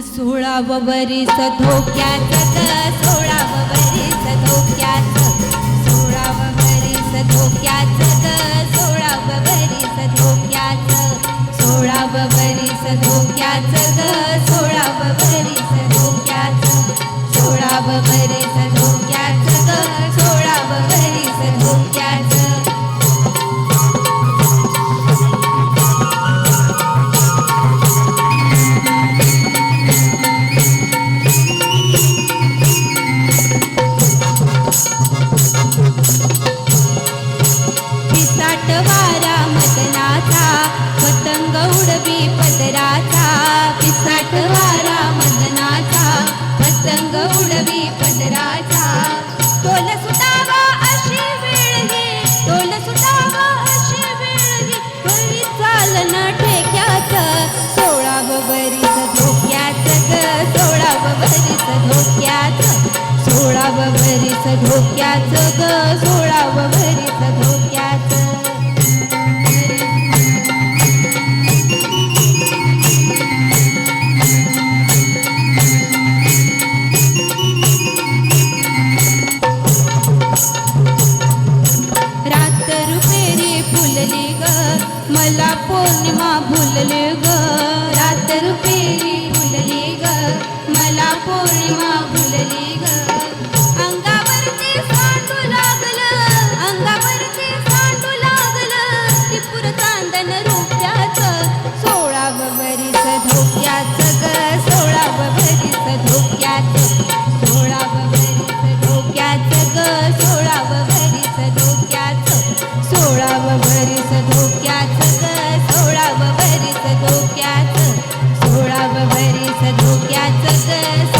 अन सोळावं वरीस धोक्याचं ग सोळावं वरीस धोक्याचं. सोळावं वरीस धोक्याचं ग सोळावं वरीस धोक्याचं. सोळावं वरीस धोक्याचं ग सोळावं वरीस धोक्याचं. सोळावं वरीस ना ठेक्याचा. सोळा बरीच धोक्याच ग. सोळा बरीच धोक्याच. सोळा बबरीच धोक्याच ग. मला पौर्णिमा भुलले ग. रात्र पेरी भुलली ग. मला पौर्णिमा भुलली ग. says